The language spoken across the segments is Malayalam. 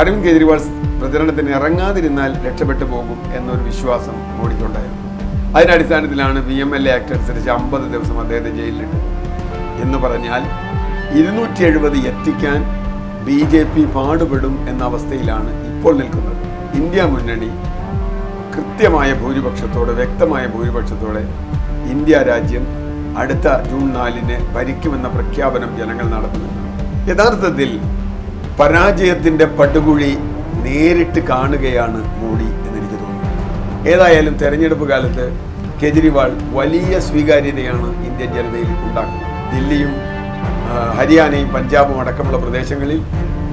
അരവിന്ദ് കെജ്രിവാൾ പ്രചരണത്തിന് ഇറങ്ങാതിരുന്നാൽ രക്ഷപ്പെട്ടു പോകും എന്നൊരു വിശ്വാസം മോഡിക്കുണ്ടായിരുന്നു അതിന്റെ അടിസ്ഥാനത്തിലാണ് V M L A act അനുസരിച്ച് അമ്പത് ദിവസം അദ്ദേഹത്തെ ജയിലിലിട്ടത്. എന്ന് പറഞ്ഞാൽ ഇരുന്നൂറ്റി എഴുപത് എത്തിക്കാൻ ബി ജെ പി പാടുപെടും എന്ന അവസ്ഥയിലാണ് ഇപ്പോൾ നിൽക്കുന്നത്. ഇന്ത്യ മുന്നണി കൃത്യമായ ഭൂരിപക്ഷത്തോടെ വ്യക്തമായ ഭൂരിപക്ഷത്തോടെ ഇന്ത്യ രാജ്യം അടുത്ത ജൂൺ നാലിന് ഭരിക്കുമെന്ന പ്രഖ്യാപനം ജനങ്ങൾ നടത്തുന്നുണ്ട്. യഥാർത്ഥത്തിൽ പരാജയത്തിന്റെ പടുകുഴി നേരിട്ട് കാണുകയാണ് മോഡി എന്ന് എന്നെനിക്ക് തോന്നുന്നു. ഏതായാലും തെരഞ്ഞെടുപ്പ് കാലത്ത് കെജ്രിവാൾ വലിയ സ്വീകാര്യതയാണ് ഇന്ത്യൻ ജനതയിൽ ഉണ്ടാക്കുന്നത്. ദില്ലിയും ഹരിയാനയും പഞ്ചാബും അടക്കമുള്ള പ്രദേശങ്ങളിൽ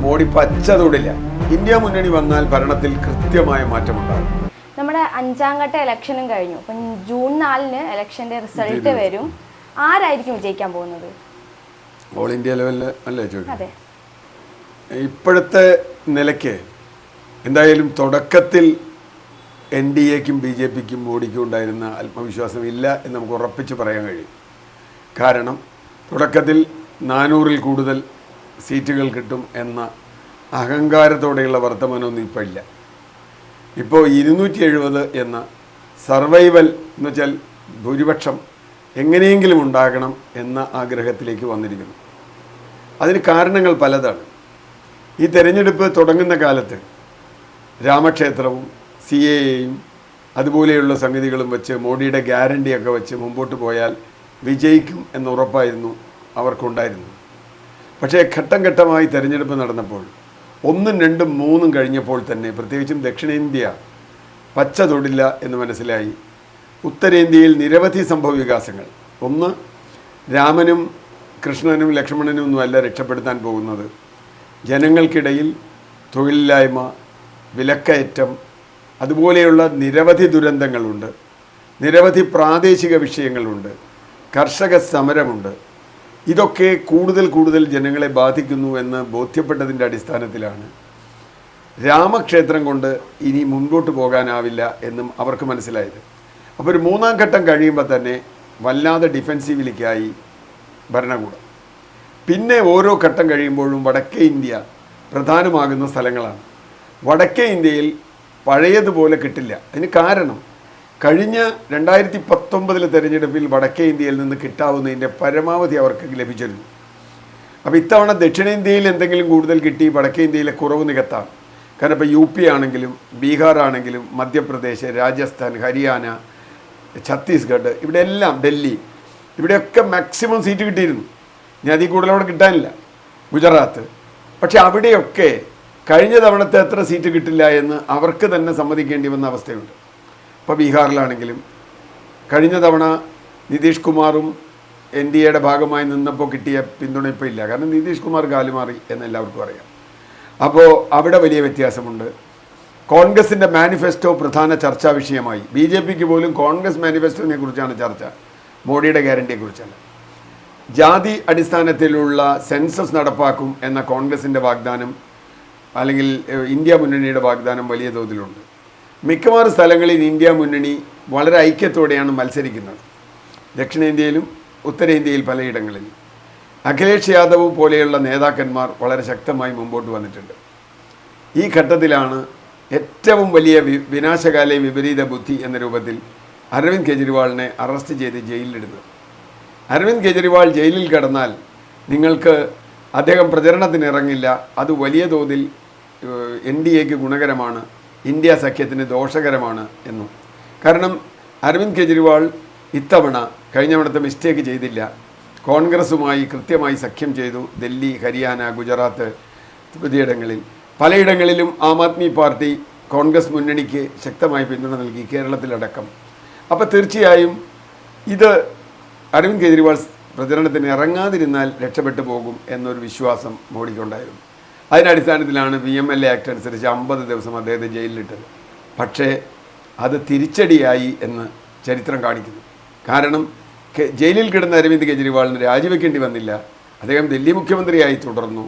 മോഡി പച്ചതൊടില്ല. ഇന്ത്യ മുന്നണി വന്നാൽ ഭരണത്തിൽ കൃത്യമായ മാറ്റമുണ്ടാകും. നമ്മുടെ അഞ്ചാം ഘട്ട ഇലക്ഷനും കഴിഞ്ഞു. അപ്പം ജൂൺ നാലിന് ഇലക്ഷന്റെ റിസൾട്ട് വരും. ആരായിരിക്കും വിജയിക്കാൻ പോകുന്നത്? ഓൾ ഇന്ത്യ ലെവലിൽ അല്ലേ ചോദിക്കും അതെ. ഇപ്പോഴത്തെ നിലയ്ക്ക് എന്തായാലും തുടക്കത്തിൽ എൻ ഡി എക്കും ബി ജെ പിക്കും മോഡിക്കും ഉണ്ടായിരുന്ന ആത്മവിശ്വാസം ഇല്ല എന്ന് നമുക്ക് ഉറപ്പിച്ച് പറയാൻ കഴിയും. കാരണം തുടക്കത്തിൽ നാനൂറിൽ കൂടുതൽ സീറ്റുകൾ കിട്ടും എന്ന അഹങ്കാരത്തോടെയുള്ള വർത്തമാനമൊന്നും ഇപ്പോൾ ഇല്ല. ഇപ്പോൾ ഇരുന്നൂറ്റി എഴുപത് എന്ന സർവൈവൽ എന്ന് വെച്ചാൽ ഭൂരിപക്ഷം എങ്ങനെയെങ്കിലും ഉണ്ടാകണം എന്ന ആഗ്രഹത്തിലേക്ക് വന്നിരിക്കുന്നു. അതിന് കാരണങ്ങൾ പലതാണ്. ഈ തെരഞ്ഞെടുപ്പ് തുടങ്ങുന്ന കാലത്ത് രാമക്ഷേത്രവും സി എ എയും അതുപോലെയുള്ള സംഗതികളും വെച്ച് മോഡിയുടെ ഗ്യാരണ്ടിയൊക്കെ വെച്ച് മുമ്പോട്ട് പോയാൽ വിജയിക്കും എന്നുറപ്പായിരുന്നു അവർക്കുണ്ടായിരുന്നു പക്ഷേ ഘട്ടം ഘട്ടമായി തെരഞ്ഞെടുപ്പ് നടന്നപ്പോൾ ഒന്നും രണ്ടും മൂന്നും കഴിഞ്ഞപ്പോൾ തന്നെ പ്രത്യേകിച്ചും ദക്ഷിണേന്ത്യ പച്ച തൊടില്ല എന്ന് മനസ്സിലായി. ഉത്തരേന്ത്യയിൽ നിരവധി സംഭവ വികാസങ്ങൾ ഒന്ന് രാമനും കൃഷ്ണനും ലക്ഷ്മണനും ഒന്നുമല്ല രക്ഷപ്പെടുത്താൻ പോകുന്നത്. ജനങ്ങൾക്കിടയിൽ തൊഴിലില്ലായ്മ വിലക്കയറ്റം അതുപോലെയുള്ള നിരവധി ദുരന്തങ്ങളുണ്ട്. നിരവധി പ്രാദേശിക വിഷയങ്ങളുണ്ട്. കർഷക സമരമുണ്ട്. ഇതൊക്കെ കൂടുതൽ കൂടുതൽ ജനങ്ങളെ ബാധിക്കുന്നു എന്ന് ബോധ്യപ്പെട്ടതിന്റെ അടിസ്ഥാനത്തിലാണ്. രാമക്ഷേത്രം കൊണ്ട് ഇനി മുൻപോട്ട് പോകാനാവില്ല എന്നും അവർക്ക് മനസ്സിലായത്. അപ്പോൾ ഒരു മൂന്നാം ഘട്ടം കഴിയുമ്പോൾ തന്നെ വല്ലാതെ ഡിഫെൻസീവിലേക്കായി ഭരണകൂടം. പിന്നെ ഓരോ ഘട്ടം കഴിയുമ്പോഴും വടക്കേ ഇന്ത്യ പ്രധാനമാകുന്ന സ്ഥലങ്ങളാണ്. വടക്കേ ഇന്ത്യയിൽ പഴയതുപോലെ കിട്ടില്ല. അതിന് കാരണം കഴിഞ്ഞ രണ്ടായിരത്തി പത്തൊമ്പതിലെ തെരഞ്ഞെടുപ്പിൽ വടക്കേ ഇന്ത്യയിൽ നിന്ന് കിട്ടാവുന്നതിന്റെ പരമാവധി അവർക്ക് ലഭിച്ചിരുന്നു. അപ്പോൾ ഇത്തവണ ദക്ഷിണേന്ത്യയിൽ എന്തെങ്കിലും കൂടുതൽ കിട്ടി വടക്കേ ഇന്ത്യയിലെ കുറവ് നികത്താം. കാരണം ഇപ്പോൾ യു പി ആണെങ്കിലും ബീഹാർ ആണെങ്കിലും മധ്യപ്രദേശ് രാജസ്ഥാൻ ഹരിയാന ഛത്തീസ്ഗഡ് ഇവിടെയെല്ലാം ഡൽഹി ഇവിടെയൊക്കെ മാക്സിമം സീറ്റ് കിട്ടിയിരുന്നു. ഇനി അതിൽ കൂടുതൽ അവിടെ കിട്ടാനില്ല. ഗുജറാത്ത്. പക്ഷെ അവിടെയൊക്കെ കഴിഞ്ഞ തവണത്തെ എത്ര സീറ്റ് കിട്ടില്ല എന്ന് അവർക്ക് തന്നെ സമ്മതിക്കേണ്ടി വന്ന അവസ്ഥയുണ്ട്. ഇപ്പോൾ ബീഹാറിലാണെങ്കിലും കഴിഞ്ഞ തവണ നിതീഷ് കുമാറും എൻ ഡി എയുടെ ഭാഗമായി നിന്നപ്പോൾ കിട്ടിയ പിന്തുണ ഇപ്പോൾ ഇല്ല. കാരണം നിതീഷ് കുമാർ കാലുമാറി എന്ന് എല്ലാവർക്കും അറിയാം. അപ്പോൾ അവിടെ വലിയ വ്യത്യാസമുണ്ട്. കോൺഗ്രസിന്റെ മാനിഫെസ്റ്റോ പ്രധാന ചർച്ചാ വിഷയമായി. ബി ജെ പിക്ക് പോലും കോൺഗ്രസ് മാനിഫെസ്റ്റോനെ കുറിച്ചാണ് ചർച്ച. മോഡിയുടെ ഗ്യാരണ്ടിയെക്കുറിച്ചല്ല ജാതി അടിസ്ഥാനത്തിലുള്ള സെൻസസ് നടപ്പാക്കും എന്ന കോൺഗ്രസിന്റെ വാഗ്ദാനം അല്ലെങ്കിൽ ഇന്ത്യ മുന്നണിയുടെ വാഗ്ദാനം വലിയ തോതിലുണ്ട്. മിക്കവാറും സ്ഥലങ്ങളിൽ ഇന്ത്യ മുന്നണി വളരെ ഐക്യത്തോടെയാണ് മത്സരിക്കുന്നത്. ദക്ഷിണേന്ത്യയിലും ഉത്തരേന്ത്യയിൽ പലയിടങ്ങളിലും. അഖിലേഷ് യാദവ് പോലെയുള്ള നേതാക്കന്മാർ വളരെ ശക്തമായി മുമ്പോട്ട് വന്നിട്ടുണ്ട്. ഈ ഘട്ടത്തിലാണ് ഏറ്റവും വലിയ വിനാശകാല വിപരീത ബുദ്ധി എന്ന രൂപത്തിൽ അരവിന്ദ് കെജ്രിവാളിനെ അറസ്റ്റ് ചെയ്ത് ജയിലിലിടുന്നത്. അരവിന്ദ് കെജ്രിവാൾ ജയിലിൽ കിടന്നാൽ നിങ്ങൾക്ക് അദ്ദേഹം പ്രചരണത്തിന് ഇറങ്ങില്ല അത് വലിയ തോതിൽ എൻ ഡി എക്ക് ഗുണകരമാണ്. ഇന്ത്യ സഖ്യത്തിന് ദോഷകരമാണ് എന്നും. കാരണം അരവിന്ദ് കെജ്രിവാൾ ഇത്തവണ കഴിഞ്ഞവണത്തെ മിസ്റ്റേക്ക് ചെയ്തില്ല. കോൺഗ്രസുമായി കൃത്യമായി സഖ്യം ചെയ്തു ഡൽഹി ഹരിയാന ഗുജറാത്ത് പുതിയിടങ്ങളിൽ. പലയിടങ്ങളിലും ആം ആദ്മി പാർട്ടി കോൺഗ്രസ് മുന്നണിക്ക് ശക്തമായി പിന്തുണ നൽകി കേരളത്തിലടക്കം. അപ്പോൾ തീർച്ചയായും ഇത് അരവിന്ദ് കെജ്രിവാൾ പ്രചരണത്തിന് ഇറങ്ങാതിരുന്നാൽ രക്ഷപ്പെട്ടു പോകും എന്നൊരു വിശ്വാസം മോഡിക്കുണ്ടായിരുന്നു. അതിന്റെ അടിസ്ഥാനത്തിലാണ് V M L A act അനുസരിച്ച് അമ്പത് ദിവസം അദ്ദേഹത്തെ ജയിലിലിട്ടത്. പക്ഷേ അത് തിരിച്ചടിയായി എന്ന് ചരിത്രം കാണിക്കുന്നു. കാരണം ജയിലിൽ കിടന്ന അരവിന്ദ് കെജ്രിവാളിന് രാജിവെക്കേണ്ടി വന്നില്ല. അദ്ദേഹം ഡൽഹി മുഖ്യമന്ത്രിയായി തുടർന്നു.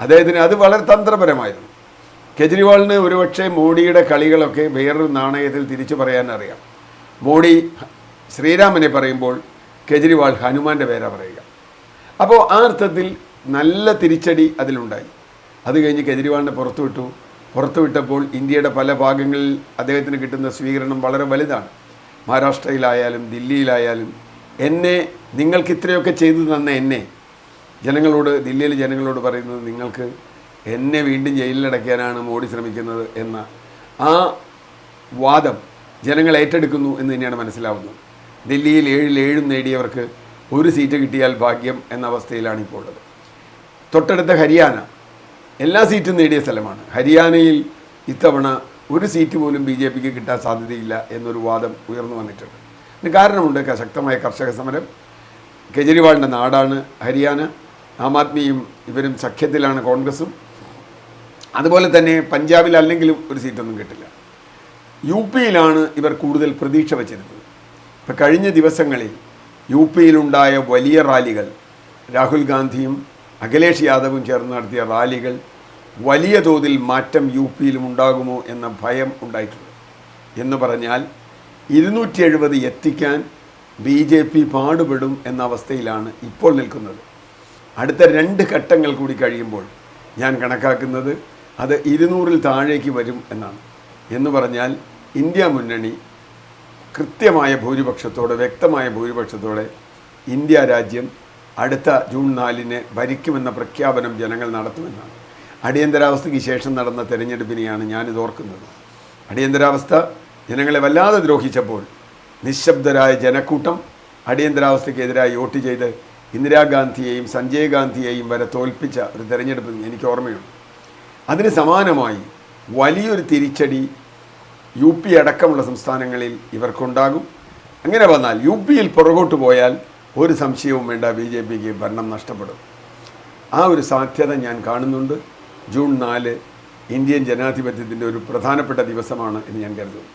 അദ്ദേഹത്തിന് അത് വളരെ തന്ത്രപരമായിരുന്നു. കെജ്രിവാളിന് ഒരുപക്ഷെ മോഡിയുടെ കളികളൊക്കെ വേറൊരു നാണയത്തിൽ തിരിച്ചു പറയാനറിയാം മോഡി ശ്രീരാമനെ പറയുമ്പോൾ കെജ്രിവാൾ ഹനുമാന്റെ പേരാ പറയുക. അപ്പോൾ ആ അർത്ഥത്തിൽ നല്ല തിരിച്ചടി അതിലുണ്ടായി. അത് കഴിഞ്ഞ് കെജ്രിവാളിനെ പുറത്തുവിട്ടു പുറത്തുവിട്ടപ്പോൾ ഇന്ത്യയുടെ പല ഭാഗങ്ങളിൽ അദ്ദേഹത്തിന് കിട്ടുന്ന സ്വീകരണം വളരെ വലുതാണ്. മഹാരാഷ്ട്രയിലായാലും ദില്ലിയിലായാലും എന്നെ നിങ്ങൾക്ക് ഇത്രയൊക്കെ ചെയ്തു തന്ന എന്നെ ജനങ്ങളോട് ദില്ലിയിലെ ജനങ്ങളോട് പറയുന്നത് നിങ്ങൾക്ക് എന്നെ വീണ്ടും ജയിലിലടയ്ക്കാനാണ് മോഡി ശ്രമിക്കുന്നത് എന്ന ആ വാദം ജനങ്ങൾ ഏറ്റെടുക്കുന്നു എന്ന് തന്നെയാണ് മനസ്സിലാവുന്നത്. ദില്ലിയിൽ ഏഴിൽ ഏഴും നേടിയവർക്ക് ഒരു സീറ്റ് കിട്ടിയാൽ ഭാഗ്യം എന്ന അവസ്ഥയിലാണ് ഇപ്പോൾ ഉള്ളത്. തൊട്ടടുത്ത ഹരിയാന എല്ലാ സീറ്റും നേടിയ സ്ഥലമാണ്. ഹരിയാനയിൽ ഇത്തവണ ഒരു സീറ്റ് പോലും ബി ജെ പിക്ക് കിട്ടാൻ സാധ്യതയില്ല എന്നൊരു വാദം ഉയർന്നു വന്നിട്ടുണ്ട്. ഇതിന് കാരണമുണ്ട് ശക്തമായ കർഷക സമരം. കെജ്രിവാളിന്റെ നാടാണ് ഹരിയാന. ആം ആദ്മിയും ഇവരും സഖ്യത്തിലാണ് കോൺഗ്രസും. അതുപോലെ തന്നെ പഞ്ചാബിൽ അല്ലെങ്കിലും ഒരു സീറ്റൊന്നും കിട്ടില്ല. യു പിയിലാണ് ഇവർ കൂടുതൽ പ്രതീക്ഷ വച്ചിരുന്നത്. ഇപ്പം കഴിഞ്ഞ ദിവസങ്ങളിൽ യു പിയിലുണ്ടായ വലിയ റാലികൾ രാഹുൽ ഗാന്ധിയും അഖിലേഷ് യാദവും ചേർന്ന് നടത്തിയ റാലികൾ വലിയ തോതിൽ മാറ്റം യു പിയിലും ഉണ്ടാകുമോ എന്ന ഭയം ഉണ്ടായിട്ടുണ്ട്. എന്ന് പറഞ്ഞാൽ ഇരുന്നൂറ്റി എഴുപത് എത്തിക്കാൻ ബി ജെ പി പാടുപെടും എന്ന അവസ്ഥയിലാണ് ഇപ്പോൾ നിൽക്കുന്നത്. അടുത്ത രണ്ട് ഘട്ടങ്ങൾ കൂടി കഴിയുമ്പോൾ ഞാൻ കണക്കാക്കുന്നത് അത് ഇരുന്നൂറിൽ താഴേക്ക് വരും എന്നാണ്. എന്ന് പറഞ്ഞാൽ ഇന്ത്യ മുന്നണി കൃത്യമായ ഭൂരിപക്ഷത്തോടെ വ്യക്തമായ ഭൂരിപക്ഷത്തോടെ ഇന്ത്യ രാജ്യം അടുത്ത ജൂൺ നാലിന് ഭരിക്കുമെന്ന പ്രഖ്യാപനം ജനങ്ങൾ നടത്തുമെന്നാണ്. അടിയന്തരാവസ്ഥയ്ക്ക് ശേഷം നടന്ന തെരഞ്ഞെടുപ്പിനെയാണ് ഞാനിത് ഓർക്കുന്നത്. അടിയന്തരാവസ്ഥ ജനങ്ങളെ വല്ലാതെ ദ്രോഹിച്ചപ്പോൾ നിശബ്ദരായ ജനക്കൂട്ടം അടിയന്തരാവസ്ഥയ്ക്കെതിരായി വോട്ട് ചെയ്ത് ഇന്ദിരാഗാന്ധിയെയും സഞ്ജയ് ഗാന്ധിയെയും വരെ തോൽപ്പിച്ച ഒരു തെരഞ്ഞെടുപ്പ് എനിക്ക് ഓർമ്മയുണ്ട്. അതിന് സമാനമായി വലിയൊരു തിരിച്ചടി യു പി അടക്കമുള്ള സംസ്ഥാനങ്ങളിൽ ഇവർക്കുണ്ടാകും. അങ്ങനെ വന്നാൽ യു പിയിൽ പുറകോട്ട് പോയാൽ ഒരു സംശയവും വേണ്ട ബി ജെ പിക്ക് ഭരണം നഷ്ടപ്പെടും. ആ ഒരു സാധ്യത ഞാൻ കാണുന്നുണ്ട്. ജൂൺ നാല് ഇന്ത്യൻ ജനാധിപത്യത്തിന്റെ ഒരു പ്രധാനപ്പെട്ട ദിവസമാണ് എന്ന് ഞാൻ കരുതുന്നു.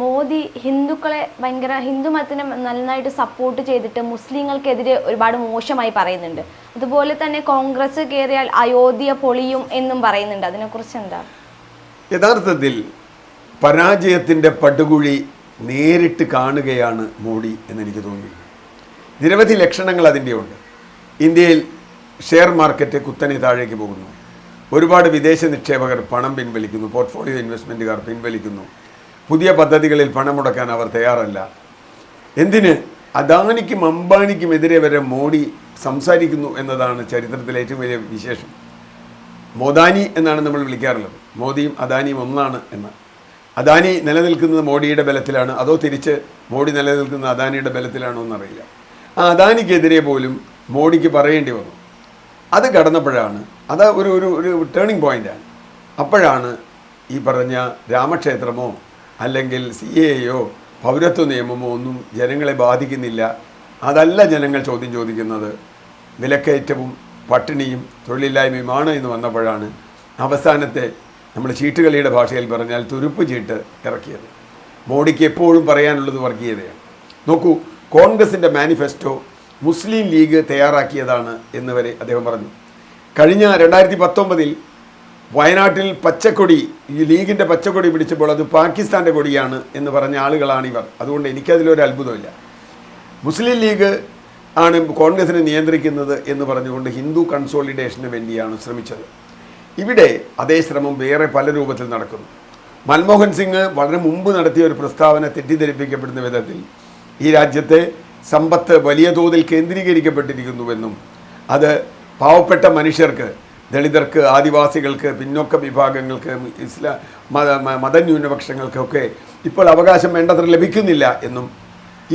മോദി ഹിന്ദുക്കളെ ഭയങ്കര ഹിന്ദു മതത്തിനെ നന്നായിട്ട് സപ്പോർട്ട് ചെയ്തിട്ട് മുസ്ലിങ്ങൾക്കെതിരെ ഒരുപാട് മോശമായി പറയുന്നുണ്ട്. അതുപോലെ തന്നെ കോൺഗ്രസ് കയറിയാൽ അയോധ്യ പൊളിയും എന്നും പറയുന്നുണ്ട്. അതിനെക്കുറിച്ച് എന്താ? യഥാർത്ഥത്തിൽ പരാജയത്തിന്റെ പടുകുഴി നേരിട്ട് കാണുകയാണ് മോഡി എന്നെനിക്ക് തോന്നുന്നു നിരവധി ലക്ഷണങ്ങൾ അതിന്റെ ഉണ്ട്. ഇന്ത്യയിൽ ഷെയർ മാർക്കറ്റ് കുത്തനെ താഴേക്ക് പോകുന്നു. ഒരുപാട് വിദേശ നിക്ഷേപകർ പണം പിൻവലിക്കുന്നു. പോർട്ട്ഫോളിയോ ഇൻവെസ്റ്റ്മെന്റുകാർ പിൻവലിക്കുന്നു. പുതിയ പദ്ധതികളിൽ പണം മുടക്കാൻ അവർ തയ്യാറല്ല. എന്തിന്? അദാനിക്കും അംബാനിക്കും എതിരെ വരെ മോഡി സംസാരിക്കുന്നു എന്നതാണ് ചരിത്രത്തിലെ ഏറ്റവും വലിയ വിശേഷം. മോദാനി എന്നാണ് നമ്മൾ വിളിക്കാറുള്ളത്. മോദിയും അദാനിയും ഒന്നാണ് എന്ന്. അദാനി നിലനിൽക്കുന്നത് മോഡിയുടെ ബലത്തിലാണ്. അതോ തിരിച്ച് മോഡി നിലനിൽക്കുന്നത് അദാനിയുടെ ബലത്തിലാണോ എന്നറിയില്ല. ആ അദാനിക്കെതിരെ പോലും മോഡിക്ക് പറയേണ്ടി വന്നു. അത് കടന്നപ്പോഴാണ് അത് ഒരു ഒരു ഒരു ടേണിംഗ് പോയിന്റാണ് അപ്പോഴാണ് ഈ പറഞ്ഞ രാമക്ഷേത്രമോ അല്ലെങ്കിൽ സി എയോ പൗരത്വ നിയമമോ ഒന്നും ജനങ്ങളെ ബാധിക്കുന്നില്ല. അതല്ല ജനങ്ങൾ ചോദ്യം ചോദിക്കുന്നത്. വിലക്കയറ്റവും പട്ടിണിയും തൊഴിലില്ലായ്മയുമാണ് എന്ന് വന്നപ്പോഴാണ് അവസാനത്തെ നമ്മൾ ചീട്ടുകളിയുടെ ഭാഷയിൽ പറഞ്ഞാൽ തുരുപ്പ് ചീട്ട് ഇറക്കിയത്. മോഡിക്ക് എപ്പോഴും പറയാനുള്ളത് വർഗീയതയാണ്. നോക്കൂ കോൺഗ്രസിന്റെ മാനിഫെസ്റ്റോ മുസ്ലിം ലീഗ് തയ്യാറാക്കിയതാണ് എന്ന് വരെ അദ്ദേഹം പറഞ്ഞു. കഴിഞ്ഞ രണ്ടായിരത്തി പത്തൊമ്പതിൽ വയനാട്ടിൽ പച്ചക്കൊടി ഈ ലീഗിന്റെ പച്ചക്കൊടി പിടിച്ചപ്പോൾ അത് പാകിസ്ഥാന്റെ കൊടിയാണ് എന്ന് പറഞ്ഞ ആളുകളാണ് ഇവർ അതുകൊണ്ട് എനിക്കതിലൊരു അത്ഭുതമില്ല മുസ്ലിം ലീഗ് ആണ് കോൺഗ്രസിനെ നിയന്ത്രിക്കുന്നത് എന്ന് പറഞ്ഞുകൊണ്ട് ഹിന്ദു കൺസോളിഡേഷന് വേണ്ടിയാണ് ശ്രമിച്ചത്. ഇവിടെ അതേ ശ്രമം വേറെ പല രൂപത്തിൽ നടക്കുന്നു. മൻമോഹൻ സിംഗ് വളരെ മുമ്പ് നടത്തിയ ഒരു പ്രസ്താവന തെറ്റിദ്ധരിപ്പിക്കപ്പെടുന്ന വിധത്തിൽ ഈ രാജ്യത്തെ സമ്പത്ത് വലിയ തോതിൽ കേന്ദ്രീകരിക്കപ്പെട്ടിരിക്കുന്നുവെന്നും അത് പാവപ്പെട്ട മനുഷ്യർക്ക് ദളിതർക്ക് ആദിവാസികൾക്ക് പിന്നോക്ക വിഭാഗങ്ങൾക്ക് ഇസ്ലാ മത മതന്യൂനപക്ഷങ്ങൾക്കൊക്കെ ഇപ്പോൾ അവകാശം വേണ്ടത്ര ലഭിക്കുന്നില്ല എന്നും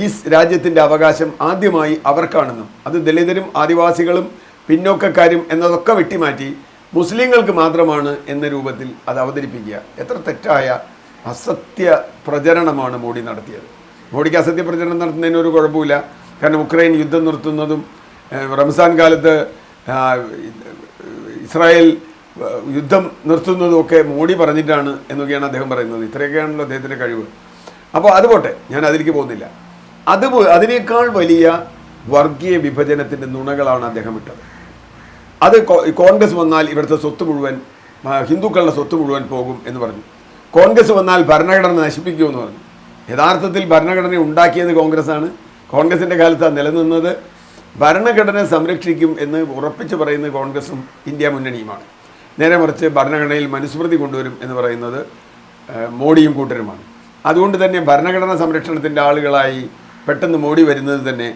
ഈ രാജ്യത്തിന്റെ അവകാശം ആദ്യമായി അവർക്കാണെന്നും അത് ദളിതരും ആദിവാസികളും പിന്നോക്കക്കാരും എന്നതൊക്കെ വെട്ടിമാറ്റി മുസ്ലിങ്ങൾക്ക് മാത്രമാണ് എന്ന രൂപത്തിൽ അത് അവതരിപ്പിക്കുക. എത്ര തെറ്റായ അസത്യ പ്രചരണമാണ് മോഡി നടത്തിയത്. മോഡിക്ക് അസത്യ പ്രചരണം നടത്തുന്നതിന് ഒരു കുഴപ്പമില്ല. കാരണം ഉക്രൈൻ യുദ്ധം നിർത്തുന്നതും റംസാൻ കാലത്ത് ഇസ്രായേൽ യുദ്ധം നിർത്തുന്നതും ഒക്കെ മോഡി പറഞ്ഞിട്ടാണ് എന്നൊക്കെയാണ് അദ്ദേഹം പറയുന്നത്. ഇത്രയൊക്കെയാണല്ലോ അദ്ദേഹത്തിന്റെ കഴിവ്. അപ്പോൾ അതുപോട്ടെ ഞാൻ അതിലേക്ക് പോകുന്നില്ല. അത് അതിനേക്കാൾ വലിയ വർഗീയ വിഭജനത്തിന്റെ നുണകളാണ് അദ്ദേഹം ഇട്ടത്. അത് കോൺഗ്രസ് വന്നാൽ ഇവിടുത്തെ സ്വത്ത് മുഴുവൻ ഹിന്ദുക്കളുടെ സ്വത്ത് മുഴുവൻ പോകും എന്ന് പറഞ്ഞു. കോൺഗ്രസ് വന്നാൽ ഭരണഘടന നശിപ്പിക്കുമെന്ന് പറഞ്ഞു. യഥാർത്ഥത്തിൽ ഭരണഘടന ഉണ്ടാക്കിയത് കോൺഗ്രസ്സാണ്. കോൺഗ്രസിന്റെ കാലത്ത് അത് നിലനിന്നത് ഭരണഘടന സംരക്ഷിക്കും എന്ന് ഉറപ്പിച്ച് പറയുന്നത് കോൺഗ്രസും ഇന്ത്യ മുന്നണിയുമാണ്. നേരെ മറിച്ച് ഭരണഘടനയിൽ മനുസ്മൃതി കൊണ്ടുവരും എന്ന് പറയുന്നത് മോഡിയും കൂട്ടരുമാണ്. അതുകൊണ്ട് തന്നെ ഭരണഘടനാ സംരക്ഷണത്തിന്റെ ആളുകളായി പെട്ടെന്ന് മോടി വരുന്നത് തന്നെ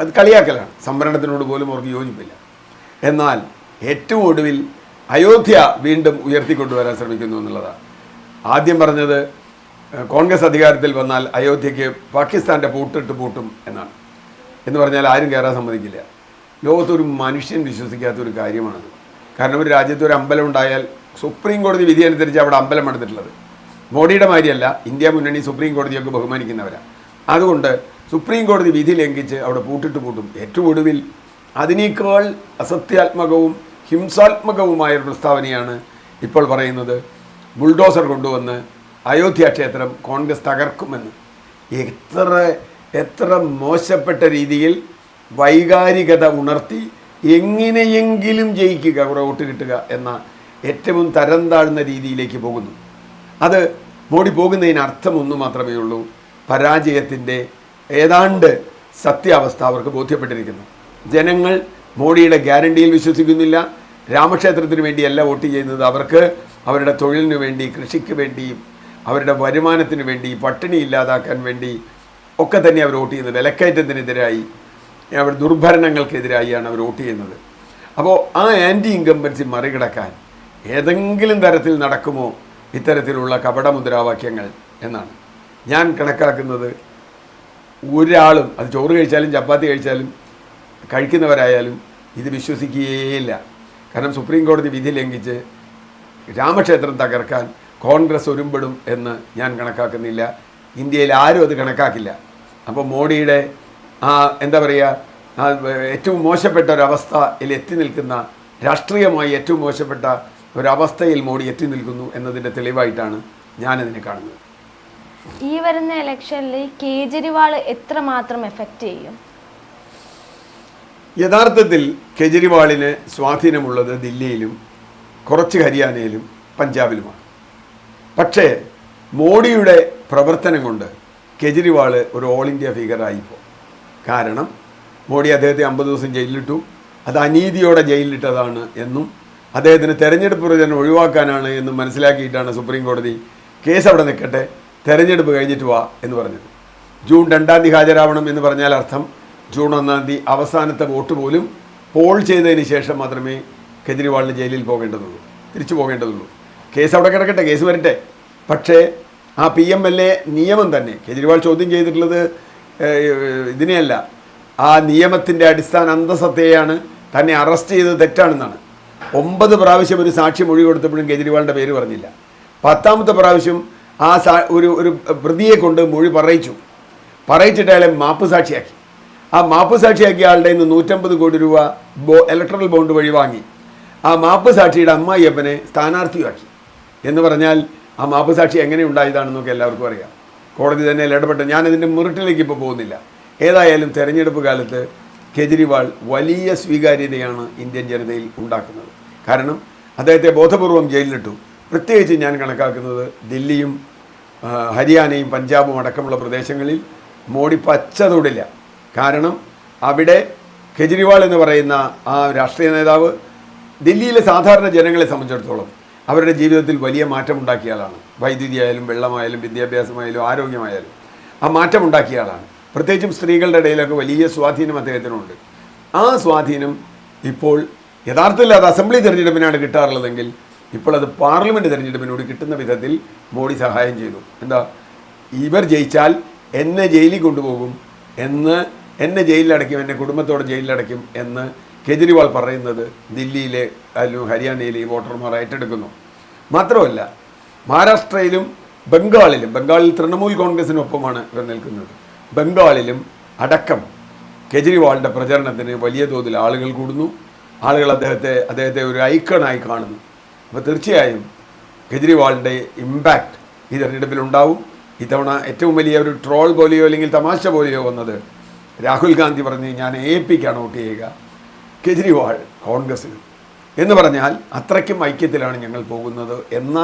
അത് കളിയാക്കലാണ്. സംവരണത്തിനോട് പോലും അവർക്ക് യോജിപ്പില്ല. എന്നാൽ ഏറ്റവും ഒടുവിൽ അയോധ്യ വീണ്ടും ഉയർത്തിക്കൊണ്ടുവരാൻ ശ്രമിക്കുന്നു എന്നുള്ളതാണ്. ആദ്യം പറഞ്ഞത് കോൺഗ്രസ് അധികാരത്തിൽ വന്നാൽ അയോധ്യയ്ക്ക് പാകിസ്ഥാന്റെ പൂട്ടിട്ട് പൂട്ടും എന്നാണ്. എന്ന് പറഞ്ഞാൽ ആരും കയറാൻ സമ്മതിക്കില്ല. ലോകത്തൊരു മനുഷ്യൻ വിശ്വസിക്കാത്ത ഒരു കാര്യമാണത്. കാരണം ഒരു രാജ്യത്ത് ഒരു അമ്പലം ഉണ്ടായാൽ സുപ്രീം കോടതി വിധി അനുസരിച്ച് അവിടെ അമ്പലം എടുത്തിട്ടുള്ളത്. മോഡിയുടെ മാതിരിയല്ല. ഇന്ത്യ മുന്നണി സുപ്രീം കോടതിയൊക്കെ ബഹുമാനിക്കുന്നവരാണ് അതുകൊണ്ട് സുപ്രീം കോടതി വിധി ലംഘിച്ച് അവിടെ പൂട്ടിട്ട് പൂട്ടും. ഏറ്റവും ഒടുവിൽ അതിനേക്കാൾ അസത്യാത്മകവും ഹിംസാത്മകവുമായ ഒരു പ്രസ്താവനയാണ് ഇപ്പോൾ പറയുന്നത്. ബുൾഡോസർ കൊണ്ടുവന്ന് അയോധ്യ ക്ഷേത്രം കോൺഗ്രസ് തകർക്കുമെന്ന്. എത്ര എത്ര മോശപ്പെട്ട രീതിയിൽ വൈകാരികത ഉണർത്തി എങ്ങനെയെങ്കിലും ജയിക്കുക കുറെ വോട്ട് കിട്ടുക എന്ന ഏറ്റവും തരം താഴ്ന്ന രീതിയിലേക്ക് പോകുന്നു. അത് മോഡി പോകുന്നതിന് അർത്ഥം ഒന്ന് മാത്രമേ ഉള്ളൂ. പരാജയത്തിന്റെ ഏതാണ്ട് സത്യാവസ്ഥ അവർക്ക് ബോധ്യപ്പെട്ടിരിക്കുന്നു. ജനങ്ങൾ മോഡിയുടെ ഗ്യാരണ്ടിയിൽ വിശ്വസിക്കുന്നില്ല. രാമക്ഷേത്രത്തിന് വേണ്ടിയല്ല വോട്ട് ചെയ്യുന്നത്. അവർക്ക് അവരുടെ തൊഴിലിന് വേണ്ടി കൃഷിക്ക് വേണ്ടിയും അവരുടെ വരുമാനത്തിന് വേണ്ടി പട്ടിണി ഇല്ലാതാക്കാൻ വേണ്ടി ഒക്കെ തന്നെ അവർ വോട്ട് ചെയ്യുന്നത് വിലക്കയറ്റത്തിനെതിരായി അവർ ദുർഭരണങ്ങൾക്കെതിരായിയാണ് അവർ വോട്ട് ചെയ്യുന്നത്. അപ്പോൾ ആ ആന്റി ഇൻകംബൻസി മറികടക്കാൻ ഏതെങ്കിലും തരത്തിൽ നടക്കുമോ? ഇത്തരത്തിലുള്ള കപട മുദ്രാവാക്യങ്ങൾ എന്നാണ്. ഞാൻ കണക്കാക്കുന്നത് ഒരാളും അത് ചോറ് കഴിച്ചാലും ചപ്പാത്തി കഴിച്ചാലും കഴിക്കുന്നവരായാലും ഇത് വിശ്വസിക്കുകയില്ല കാരണം സുപ്രീം കോടതി വിധി ലംഘിച്ച് രാമക്ഷേത്രം തകർക്കാൻ കോൺഗ്രസ് ഒരുമ്പെടും എന്ന് ഞാൻ കണക്കാക്കുന്നില്ല. ഇന്ത്യയിൽ ആരും അത് കണക്കാക്കില്ല. അപ്പോൾ മോഡിയുടെ ആ എന്താ പറയുക ഏറ്റവും മോശപ്പെട്ട ഒരവസ്ഥയിൽ എത്തി നിൽക്കുന്ന രാഷ്ട്രീയമായി ഏറ്റവും മോശപ്പെട്ട ഒരവസ്ഥയിൽ മോഡി എത്തി നിൽക്കുന്നു എന്നതിന്റെ തെളിവായിട്ടാണ് ഞാനതിനെ കാണുന്നത്. ഈ വരുന്ന ഇലക്ഷനിൽ കേജ്രിവാൾ എത്രമാത്രം എഫക്റ്റ് ചെയ്യും? യഥാർത്ഥത്തിൽ കേജ്രിവാളിന് സ്വാധീനമുള്ളത് ദില്ലിയിലും കുറച്ച് ഹരിയാനയിലും പഞ്ചാബിലുമാണ്. പക്ഷേ മോഡിയുടെ പ്രവർത്തനം കൊണ്ട് കെജ്രിവാൾ ഒരു ഓൾ ഇന്ത്യ ഫിഗറായിപ്പോൾ കാരണം മോഡി അദ്ദേഹത്തെ അമ്പത് ദിവസം ജയിലിലിട്ടു. അത് അനീതിയോടെ ജയിലിലിട്ടതാണ് എന്നും അദ്ദേഹത്തിന് തെരഞ്ഞെടുപ്പ് പ്രചരണം ഒഴിവാക്കാനാണ് എന്നും മനസ്സിലാക്കിയിട്ടാണ് സുപ്രീം കോടതി കേസ് അവിടെ നിൽക്കട്ടെ തെരഞ്ഞെടുപ്പ് കഴിഞ്ഞിട്ട് വാ എന്ന് പറഞ്ഞത്. ജൂൺ രണ്ടാം തീയതി ഹാജരാവണം എന്ന് പറഞ്ഞാൽ അർത്ഥം ജൂൺ ഒന്നാം തീയതി അവസാനത്തെ വോട്ട് പോലും പോൾ ചെയ്തതിന് ശേഷം മാത്രമേ കെജ്രിവാളിന് ജയിലിൽ പോകേണ്ടതുള്ളൂ തിരിച്ചു പോകേണ്ടതുള്ളൂ. കേസ് അവിടെ കിടക്കട്ടെ കേസ് വരട്ടെ. പക്ഷേ ആ പി എം എൽ എ നിയമം തന്നെ കെജ്രിവാൾ ചോദ്യം ചെയ്തിട്ടുള്ളത് ഇതിനെയല്ല. ആ നിയമത്തിന്റെ അടിസ്ഥാന അന്തസത്തയാണ് തന്നെ അറസ്റ്റ് ചെയ്തത് തെറ്റാണെന്നാണ്. ഒമ്പത് പ്രാവശ്യം ഒരു സാക്ഷി മൊഴി കൊടുത്തപ്പോഴും കെജ്രിവാളിന്റെ പേര് പറഞ്ഞില്ല. പത്താമത്തെ പ്രാവശ്യം ആ സാ ഒരു ഒരു പ്രതിയെ കൊണ്ട് മൊഴി പറയിച്ചു. പറയിച്ചിട്ട് അയാളെ മാപ്പ് സാക്ഷിയാക്കി ആ മാപ്പ് സാക്ഷിയാക്കിയ ആളുടെ നിന്ന് നൂറ്റമ്പത് കോടി രൂപ ബോ ഇലക്ട്രൽ ബോണ്ട് വഴി വാങ്ങി. ആ മാപ്പ് സാക്ഷിയുടെ അമ്മായിയപ്പനെ സ്ഥാനാർത്ഥിയാക്കി. എന്ന് പറഞ്ഞാൽ ആ മാപ്പ് സാക്ഷി എങ്ങനെ ഉണ്ടായതാണെന്നൊക്കെ എല്ലാവർക്കും അറിയാം. കോടതി തന്നെ ഇടപെട്ട് ഞാനതിന്റെ മുറിട്ടിലേക്ക് ഇപ്പോൾ പോകുന്നില്ല. ഏതായാലും തെരഞ്ഞെടുപ്പ് കാലത്ത് കെജ്രിവാൾ വലിയ സ്വീകാര്യതയാണ് ഇന്ത്യൻ ജനതയിൽ ഉണ്ടാക്കുന്നത്. കാരണം അദ്ദേഹത്തെ ബോധപൂർവം ജയിലിലിട്ടു. പ്രത്യേകിച്ച് ഞാൻ കണക്കാക്കുന്നത് ദില്ലിയും ഹരിയാനയും പഞ്ചാബും അടക്കമുള്ള പ്രദേശങ്ങളിൽ മോഡി പച്ച തൊടില്ല. കാരണം അവിടെ കെജ്രിവാൾ എന്ന് പറയുന്ന ആ രാഷ്ട്രീയ നേതാവ് ദില്ലിയിലെ സാധാരണ ജനങ്ങളെ സംബന്ധിച്ചിടത്തോളം അവരുടെ ജീവിതത്തിൽ വലിയ മാറ്റമുണ്ടാക്കിയ ആളാണ്. വൈദ്യുതി ആയാലും വെള്ളമായാലും വിദ്യാഭ്യാസമായാലും ആരോഗ്യമായാലും ആ മാറ്റമുണ്ടാക്കിയ ആളാണ്. പ്രത്യേകിച്ചും സ്ത്രീകളുടെ ഇടയിലൊക്കെ വലിയ സ്വാധീനം അദ്ദേഹത്തിനുണ്ട്. ആ സ്വാധീനം ഇപ്പോൾ യഥാർത്ഥത്തിൽ അത് അസംബ്ലി തെരഞ്ഞെടുപ്പിനാണ് കിട്ടാറുള്ളതെങ്കിൽ ഇപ്പോൾ അത് പാർലമെന്റ് തെരഞ്ഞെടുപ്പിനോട് കിട്ടുന്ന വിധത്തിൽ മോഡി സഹായം ചെയ്തു. എന്താ? ഇവർ ജയിച്ചാൽ എന്നെ ജയിലിൽ കൊണ്ടുപോകും എന്ന് എന്നെ ജയിലിലടയ്ക്കും എന്നെ കുടുംബത്തോടെ ജയിലിലടയ്ക്കും എന്ന് കെജ്രിവാൾ പറയുന്നത് ദില്ലിയിലെ അല്ലെങ്കിൽ ഹരിയാനയിലെ വോട്ടർമാർ ഏറ്റെടുക്കുന്നു. മാത്രമല്ല മഹാരാഷ്ട്രയിലും ബംഗാളിലും ബംഗാളിൽ തൃണമൂൽ കോൺഗ്രസിനൊപ്പമാണ് ഇവർ നിൽക്കുന്നത്. ബംഗാളിലും അടക്കം കെജ്രിവാളിന്റെ പ്രചരണത്തിന് വലിയ തോതിൽ ആളുകൾ കൂടുന്നു. ആളുകൾ അദ്ദേഹത്തെ അദ്ദേഹത്തെ ഒരു ഐക്കണായി കാണുന്നു. അപ്പോൾ തീർച്ചയായും കെജ്രിവാളിന്റെ ഇമ്പാക്റ്റ് ഈ തെരഞ്ഞെടുപ്പിൽ ഉണ്ടാവും. ഇത്തവണ ഏറ്റവും വലിയ ഒരു ട്രോൾ പോലെയോ അല്ലെങ്കിൽ തമാശ പോലെയോ വന്നത് രാഹുൽ ഗാന്ധി പറഞ്ഞ് ഞാൻ എ പിക്കാണ് വോട്ട് ചെയ്യുക. കെജ്രിവാൾ കോൺഗ്രസ്സിന് എന്ന് പറഞ്ഞാൽ അത്രയ്ക്കും ഐക്യത്തിലാണ് ഞങ്ങൾ പോകുന്നത് എന്ന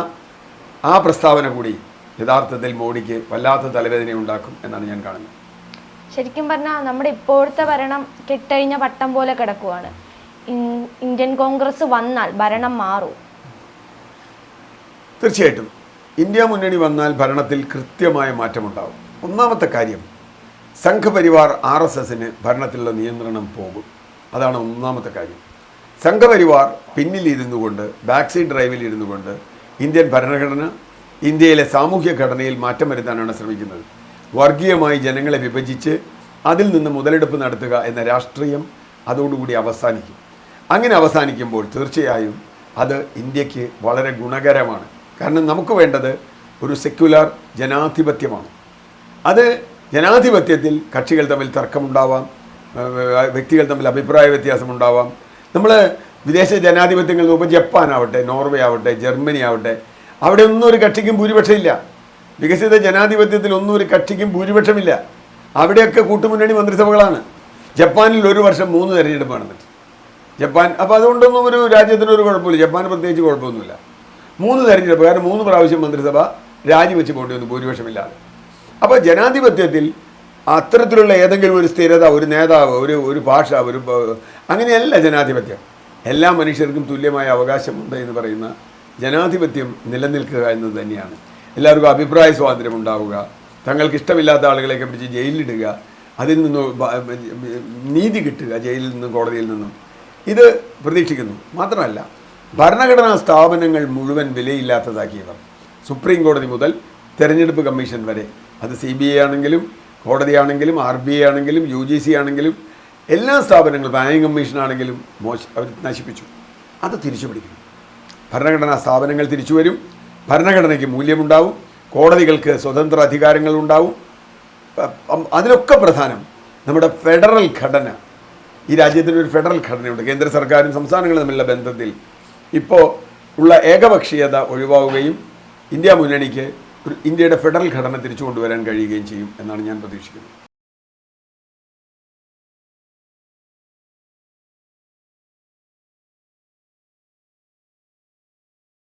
ആ പ്രസ്താവന കൂടി യഥാർത്ഥത്തിൽ മോഡിക്ക് വല്ലാത്ത തലവേദന ഉണ്ടാക്കും എന്നാണ് ഞാൻ കാണുന്നത്. ശരിക്കും പറഞ്ഞാൽ നമ്മുടെ ഇപ്പോഴത്തെ ഭരണം കെട്ടഴിഞ്ഞ പട്ടം പോലെ കിടക്കുകയാണ് ഇന്ത്യൻ കോൺഗ്രസ് വന്നാൽ ഭരണം മാറും. തീർച്ചയായിട്ടും. ഇന്ത്യ മുന്നണി വന്നാൽ ഭരണത്തിൽ കൃത്യമായ മാറ്റമുണ്ടാവും. ഒന്നാമത്തെ കാര്യം സംഘപരിവാർ ആർ എസ് എസിന് ഭരണത്തിലുള്ള നിയന്ത്രണം പോകും. അതാണ് ഒന്നാമത്തെ കാര്യം. സംഘപരിവാർ പിന്നിലിരുന്നു കൊണ്ട് ബാക്ക് ഡ്രൈവിൽ ഇരുന്നു കൊണ്ട് ഇന്ത്യൻ ഭരണഘടന ഇന്ത്യയിലെ സാമൂഹ്യ ഘടനയിൽ മാറ്റം വരുത്താനാണ് ശ്രമിക്കുന്നത്. വർഗീയമായി ജനങ്ങളെ വിഭജിച്ച് അതിൽ നിന്ന് മുതലെടുപ്പ് നടത്തുക എന്ന രാഷ്ട്രീയം അതോടുകൂടി അവസാനിക്കും. അങ്ങനെ അവസാനിക്കുമ്പോൾ തീർച്ചയായും അത് ഇന്ത്യയ്ക്ക് വളരെ ഗുണകരമാണ്. കാരണം നമുക്ക് വേണ്ടത് ഒരു സെക്യുലർ ജനാധിപത്യമാണ്. അത് ജനാധിപത്യത്തിൽ കക്ഷികൾ തമ്മിൽ തർക്കമുണ്ടാവാം വ്യക്തികൾ തമ്മിൽ അഭിപ്രായ വ്യത്യാസമുണ്ടാവാം. നമ്മൾ വിദേശ ജനാധിപത്യങ്ങൾ നോക്കുമ്പോൾ ജപ്പാൻ ആവട്ടെ നോർവേ ആവട്ടെ ജർമ്മനി ആവട്ടെ അവിടെ ഒന്നും ഒരു കക്ഷിക്കും ഭൂരിപക്ഷമില്ല. വികസിത ജനാധിപത്യത്തിൽ ഒന്നും ഒരു കക്ഷിക്കും ഭൂരിപക്ഷമില്ല. അവിടെയൊക്കെ കൂട്ടുമുന്നണി മന്ത്രിസഭകളാണ്. ജപ്പാനിൽ ഒരു വർഷം മൂന്ന് തെരഞ്ഞെടുപ്പ് നടന്നിട്ട് ജപ്പാൻ അപ്പോൾ അതുകൊണ്ടൊന്നും ഒരു രാജ്യത്തിനൊരു കുഴപ്പമില്ല. ജപ്പാൻ പ്രത്യേകിച്ച് കുഴപ്പമൊന്നുമില്ല. മൂന്ന് തെരഞ്ഞെടുപ്പ് കാരണം മൂന്ന് പ്രാവശ്യം മന്ത്രിസഭ രാജിവെച്ച് പോകേണ്ടി വന്നു ഭൂരിപക്ഷമില്ലാതെ. അപ്പോൾ ജനാധിപത്യത്തിൽ അത്തരത്തിലുള്ള ഏതെങ്കിലും ഒരു സ്ഥിരത ഒരു നേതാവ് ഒരു ഒരു ഭാഷ ഒരു അങ്ങനെയല്ല ജനാധിപത്യം. എല്ലാ മനുഷ്യർക്കും തുല്യമായ അവകാശമുണ്ട് എന്ന് പറയുന്ന ജനാധിപത്യം നിലനിൽക്കുക എന്നത് തന്നെയാണ്. എല്ലാവർക്കും അഭിപ്രായ സ്വാതന്ത്ര്യം ഉണ്ടാവുക തങ്ങൾക്ക് ഇഷ്ടമില്ലാത്ത ആളുകളെയൊക്കെ പിടിച്ച് ജയിലിലിടുക അതിൽ നിന്ന് നീതി കിട്ടുക ജയിലിൽ നിന്നും കോടതിയിൽ നിന്നും. ഇത് പ്രതീക്ഷിക്കുന്നു. മാത്രമല്ല ഭരണഘടനാ സ്ഥാപനങ്ങൾ മുഴുവൻ വിലയില്ലാത്തതാക്കിയവർ. സുപ്രീം കോടതി മുതൽ തെരഞ്ഞെടുപ്പ് കമ്മീഷൻ വരെ. അത് സി ബി ഐ ആണെങ്കിലും കോടതിയാണെങ്കിലും ആർ ബി ഐ ആണെങ്കിലും യു ജി സി ആണെങ്കിലും എല്ലാ സ്ഥാപനങ്ങളും ബാങ്കിങ് കമ്മീഷനാണെങ്കിലും മോശ അവർ നശിപ്പിച്ചു. അത് തിരിച്ചു പിടിക്കണം ഭരണഘടനാ സ്ഥാപനങ്ങൾ തിരിച്ചു വരും. ഭരണഘടനയ്ക്ക് മൂല്യമുണ്ടാവും. കോടതികൾക്ക് സ്വതന്ത്ര അധികാരങ്ങൾ ഉണ്ടാവും. അതിലൊക്കെ പ്രധാനം നമ്മുടെ ഫെഡറൽ ഘടന. ഈ രാജ്യത്തിനൊരു ഫെഡറൽ ഘടനയുണ്ട്. കേന്ദ്ര സർക്കാരും സംസ്ഥാനങ്ങളും തമ്മിലുള്ള ബന്ധത്തിൽ ഇപ്പോൾ ഉള്ള ഏകപക്ഷീയത ഒഴിവാകുകയും ഇന്ത്യ മുന്നണിക്ക് ഇന്ത്യയുടെ ഫെഡറൽ ഘടന തിരിച്ചു കൊണ്ടുവരാൻ കഴിയുകയും ചെയ്യും എന്നാണ് ഞാൻ പ്രതീക്ഷിക്കുന്നത്.